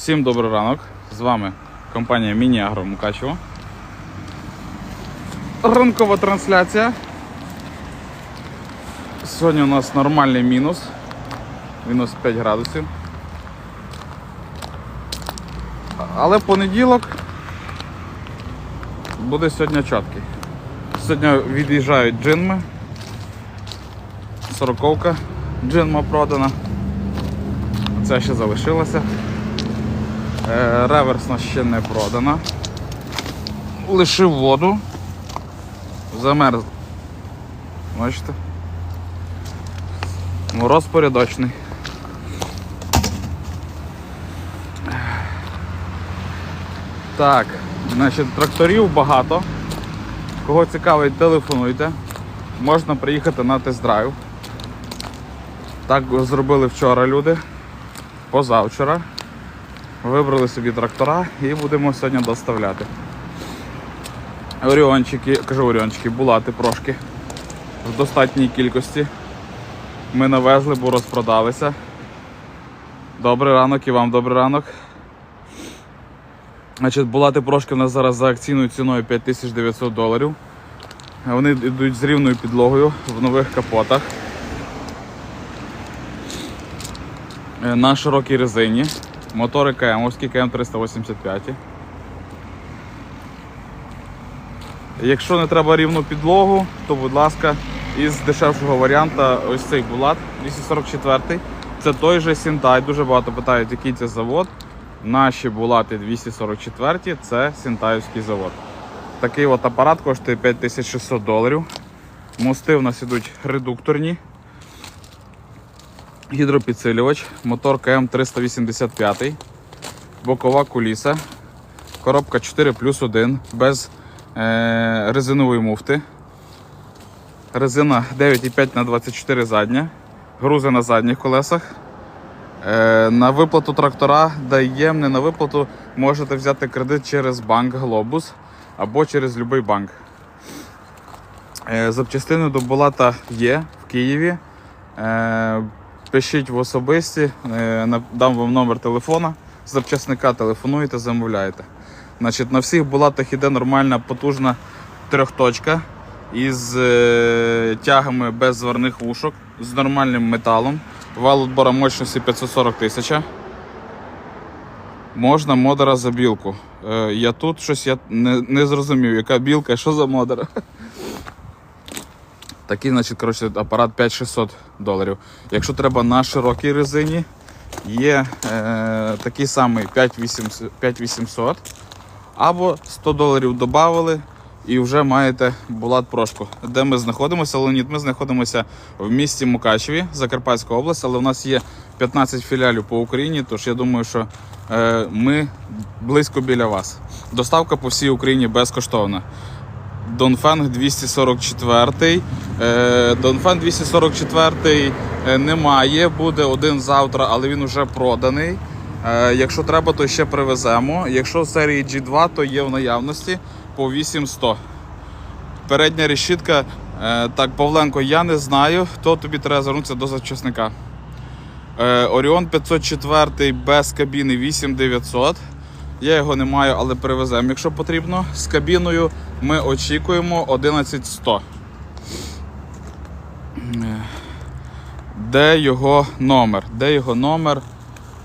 Всім добрий ранок. З вами компанія Міні-Агро Мукачево. Ранкова трансляція. Сьогодні у нас нормальний мінус. Мінус 5 градусів. Але понеділок буде сьогодні чіткий. Сьогодні від'їжджають джинми. Сороковка джинма продана. Це ще залишилося. Е, Реверсна ще не продана. Лишив воду. Замерз. Бачите? Мороз порядочний. Так, значить, тракторів багато. Кого цікавить, телефонуйте. Можна приїхати на тест-драйв. Так зробили вчора люди. Позавчора. Вибрали собі трактора і будемо сьогодні доставляти. Оріончики, кажу оріончики, булати прошки в достатній кількості. Ми навезли, бо розпродалися. Добрий ранок і вам добрий ранок. Значить, булати прошки у нас зараз за акційною ціною 5900 доларів. Вони йдуть з рівною підлогою в нових капотах. Е, На широкій резині. Мотори КМовські, КМ385. Якщо не треба рівну підлогу, то будь ласка, із дешевшого варіанта ось цей Булат 244. Це той же Сінтай. Дуже багато питають, який це завод. Наші Булати 244 це Сінтаївський завод. Такий от апарат коштує 5600 доларів. Мости в нас ідуть редукторні. Гідропідсилювач, мотор КМ385, бокова куліса, коробка 4 плюс 1 без е, резинової муфти. Резина 9,5 на 24 задня, грузи на задніх колесах. Е, на виплату трактора даємо не на виплату, можете взяти кредит через банк Глобус або через будь-який банк. Е, запчастини до Булата є в Києві. Е, пишіть в особисті, е, дам вам номер телефона запчасника, телефонуєте, замовляєте. Значить, на всіх булатах іде нормальна потужна трьохточка із е, тягами без зварних вушок, з нормальним металом. Вал отбора мощності 540 тисяч. Можна модера за білку. Е, я тут щось я не, не зрозумів, яка білка, що за модера. Такий, значить, коротше, апарат 5600 доларів. Якщо треба на широкій резині, є е, такий самий 5800 5800 або 100 доларів додали і вже маєте булат прошку. Де ми знаходимося? Леонід, ми знаходимося в місті Мукачеві, Закарпатська область, але в нас є 15 філіалів по Україні, тож я думаю, що е, ми близько біля вас. Доставка по всій Україні безкоштовна. Донфенг 244. Е, Донфенг 244 е, немає, буде один завтра, але він вже проданий. Е, Якщо треба, то ще привеземо. Якщо серії G2, то є в наявності по 8100. Передня решітка, е, так, Павленко, я не знаю, то тобі треба звернутися до зачасника. Е, Оріон 504 без кабіни 8900. Я його не маю, але привеземо, якщо потрібно. З кабіною ми очікуємо 11100. Е, Де його номер? Де його номер?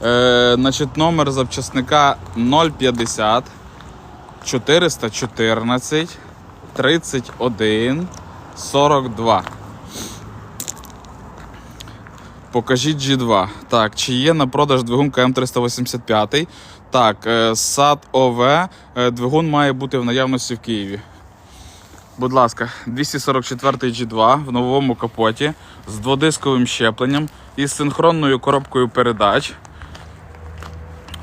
Е, значить, номер запчасника 050 414 31 42. Покажіть G2. Так, чи є на продаж двигун КМ385? Так, е, САД ОВ. е, Двигун має бути в наявності в Києві. Будь ласка, 244 G2 в новому капоті з дводисковим щепленням і з синхронною коробкою передач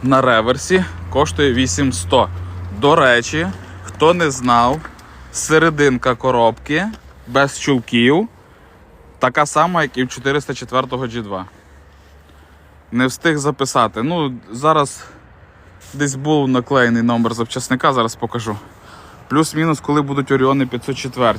на реверсі коштує 8100. До речі, хто не знав, серединка коробки без чулків така сама, як і в 404 G2. Не встиг записати. Ну, зараз десь був наклеєний номер запчасника, зараз покажу. Плюс-мінус, коли будуть Оріони 504.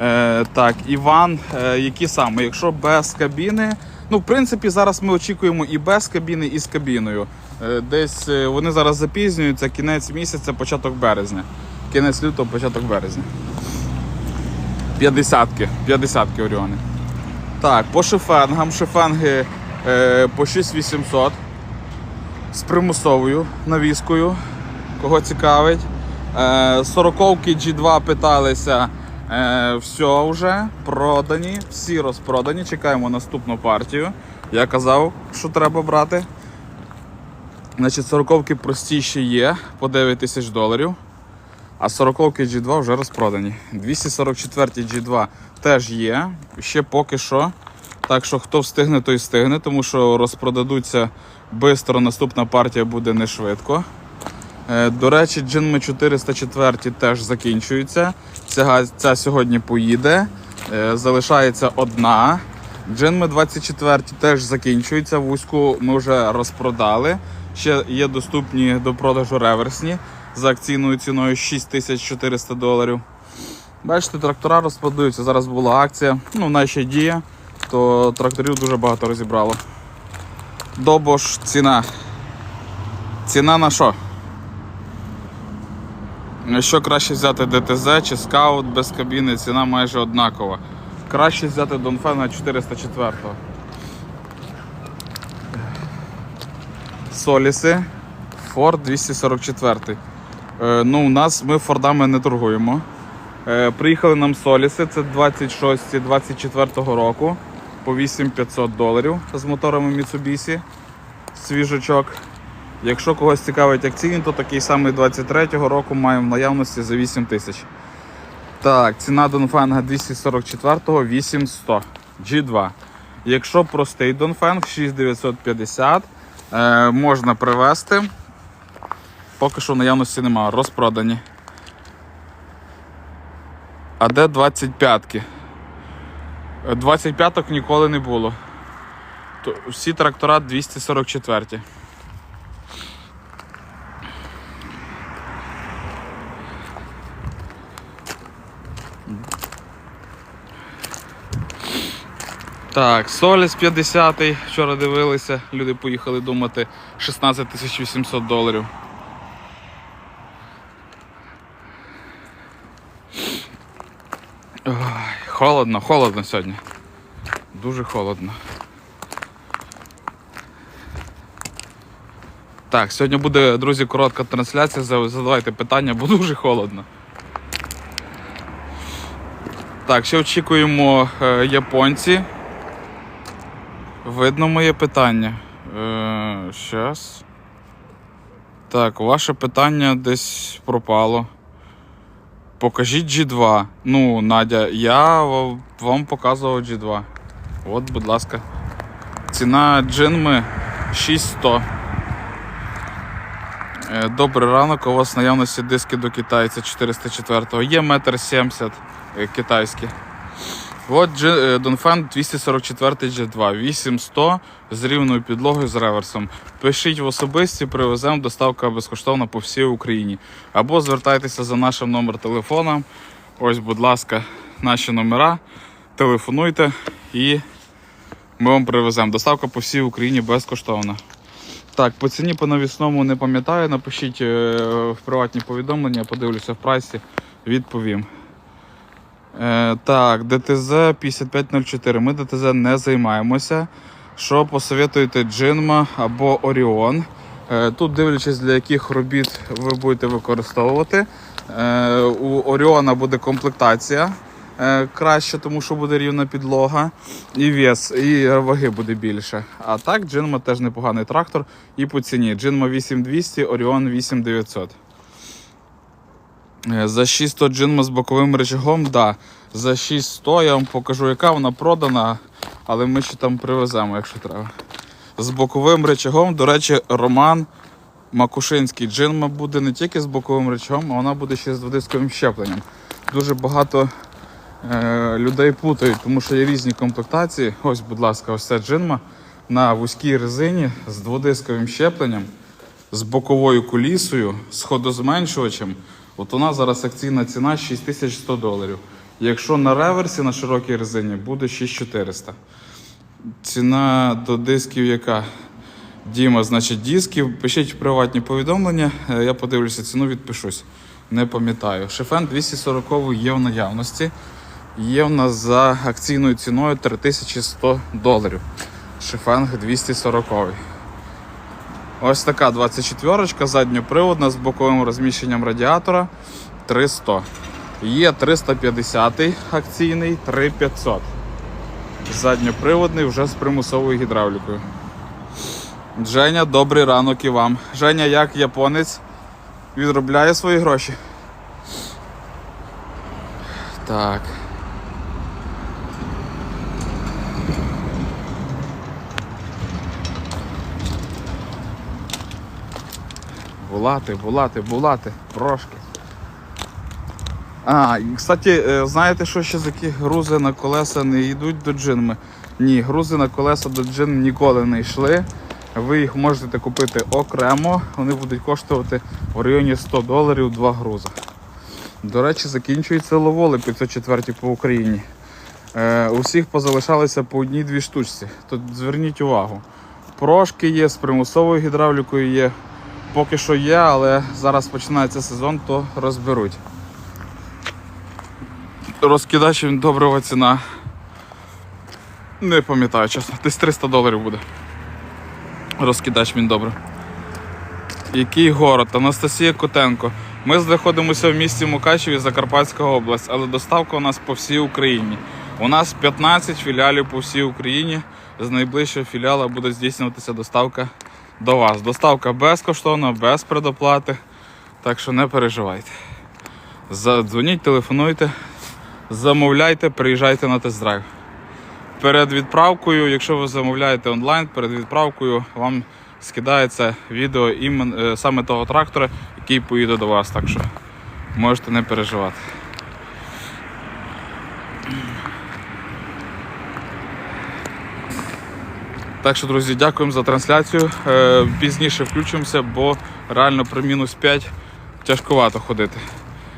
Е, так, Іван, е, які саме? Якщо без кабіни, Ну, в принципі, зараз ми очікуємо і без кабіни, і з кабіною. Е, Десь е, вони зараз запізнюються, кінець місяця, початок березня. Кінець лютого, початок березня. 50-ки, 50-ки Оріони. Так, по шифенгам. Шифенги е, по 6800 з примусовою навіскою. Кого цікавить. Е, 40-ки G2 питалися. Е, все вже продані, всі розпродані. Чекаємо наступну партію. Я казав, що треба брати. Значить, 40-ки простіші є по 9 тисяч доларів. А 40-ки G2 вже розпродані. 244 G2 теж є. Ще поки що. Так що хто встигне, той встигне, тому що розпродадуться швидко, наступна партія буде не швидко. Е, До речі, джинми 404 теж закінчуються. Ця, ця сьогодні поїде. Е, Залишається одна. Джинми 24 теж закінчуються. Вузьку ми вже розпродали. Ще є доступні до продажу реверсні за акційною ціною 6400 доларів. Бачите, трактора розпродаються. Зараз була акція, ну, вона ще то тракторів дуже багато розібрало. Добош ціна. Ціна на що? Що краще взяти ДТЗ чи скаут без кабіни, ціна майже однакова. Краще взяти Донфена 404. Соліси. Ford 244. Е, ну, у нас ми Фордами не торгуємо. Е, приїхали нам Соліси, це 26-24 року по 8500 доларів з моторами Mitsubishi. Свіжачок. Якщо когось цікавить акційні, то такий самий 23-го року маємо в наявності за 8 тисяч. Так, ціна Донфенга 244-го 8100 G2. Якщо простий Донфенг 6950 е, можна привезти. Поки що наявності немає, розпродані. А де 25-ки? 25-ок ніколи не було. То всі трактора 244. Так, Соліс 50 вчора дивилися, люди поїхали думати 16 800 доларів. Холодно, холодно сьогодні. Дуже холодно. Так, сьогодні буде, друзі, коротка трансляція. Задавайте питання, бо дуже холодно. Так, ще очікуємо е, японці. Видно моє питання. Е, щас. Так, ваше питання десь пропало. Покажіть G2. Ну, Надя, я вам показував G2. От, будь ласка. Ціна джинми 6100. Е, Добрий ранок, у вас наявності диски до китайця 404-го. Є метр 70 китайський. китайські. От е, Донфен 244 G2, 8100 з рівною підлогою з реверсом. Пишіть в особисті, привеземо, доставка безкоштовна по всій Україні. Або звертайтеся за нашим номер телефона. Ось, будь ласка, наші номера. Телефонуйте і ми вам привеземо. Доставка по всій Україні безкоштовна. Так, по ціні по навісному не пам'ятаю. Напишіть е, в приватні повідомлення, подивлюся в прайсі, відповім. Е, так, ДТЗ 5504. Ми ДТЗ не займаємося. Що посоветуєте Джинма або Оріон? Е, тут, дивлячись, для яких робіт ви будете використовувати. Е, у Оріона буде комплектація е, краще, тому що буде рівна підлога, і вес, і ваги буде більше. А так, Джинма теж непоганий трактор. І по ціні. Джинма 8200, Оріон 8900. Е, За 600 джинма з боковим рычагом, да. За 600 я вам покажу, яка вона продана, але ми ще там привеземо, якщо треба. З боковим рычагом, до речі, Роман Макушинський джинма буде не тільки з боковим рычагом, а вона буде ще з дводисковим щепленням. Дуже багато е, людей плутають, тому що є різні комплектації. Ось, будь ласка, ось ця джинма на вузькій резині з дводисковим щепленням з боковою кулісою, з ходозменшувачем. От у нас зараз акційна ціна 6100 доларів. Якщо на реверсі на широкій резині буде 6400. Ціна до дисків яка? Діма, значить, дисків. Пишіть приватні повідомлення. е, Я подивлюся ціну, відпишусь. Не пам'ятаю. Шифен 240 є в наявності. Є в нас за акційною ціною 3100 доларів. Шифенг 240. Ось така 24 задньоприводна з боковим розміщенням радіатора 300. Є 350 акційний 3500. Задньоприводний вже з примусовою гідравлікою. Женя, добрий ранок і вам. Женя, як японець, відробляє свої гроші. Так. Булати, булати, булати, трошки. А, кстати, е, знаєте, що ще такі грузи на колеса не йдуть до джинми? Ні, грузи на колеса до джин ніколи не йшли. Ви їх можете купити окремо, вони будуть коштувати в районі 100 доларів два грузи. До речі, закінчуються ловоли 504 по Україні. Е, усіх позалишалися по одній-дві штучці. Тут зверніть увагу. Прошки є, з примусовою гідравлікою є. Поки що є, але зараз починається сезон, то розберуть. Розкидач він доброго ціна. Не пам'ятаю, чесно. Десь 300 доларів буде. Розкидач він добре. Який город? Анастасія Котенко. Ми знаходимося в місті Мукачеві, Закарпатська область, але доставка у нас по всій Україні. У нас 15 філіалів по всій Україні. З найближчого філіала буде здійснюватися доставка до вас. Доставка безкоштовна, без предоплати. Так що не переживайте. Задзвоніть, телефонуйте, замовляйте, приїжджайте на тест-драйв. Перед відправкою, якщо ви замовляєте онлайн, перед відправкою вам скидається відео е, саме того трактора, який поїде до вас. Так що можете не переживати. Так що, друзі, дякуємо за трансляцію. Е, Пізніше включимося, бо реально при мінус 5 тяжковато ходити.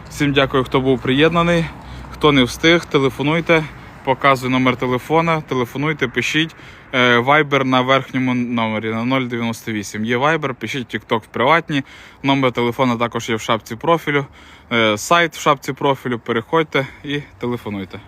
Всім дякую, хто був приєднаний. Хто не встиг, телефонуйте, показую номер телефона, телефонуйте, пишіть. Viber на верхньому номері на 098. Є Viber, пишіть TikTok в приватні. Номер телефона також є в шапці профілю. Е, Сайт в шапці профілю. Переходьте і телефонуйте.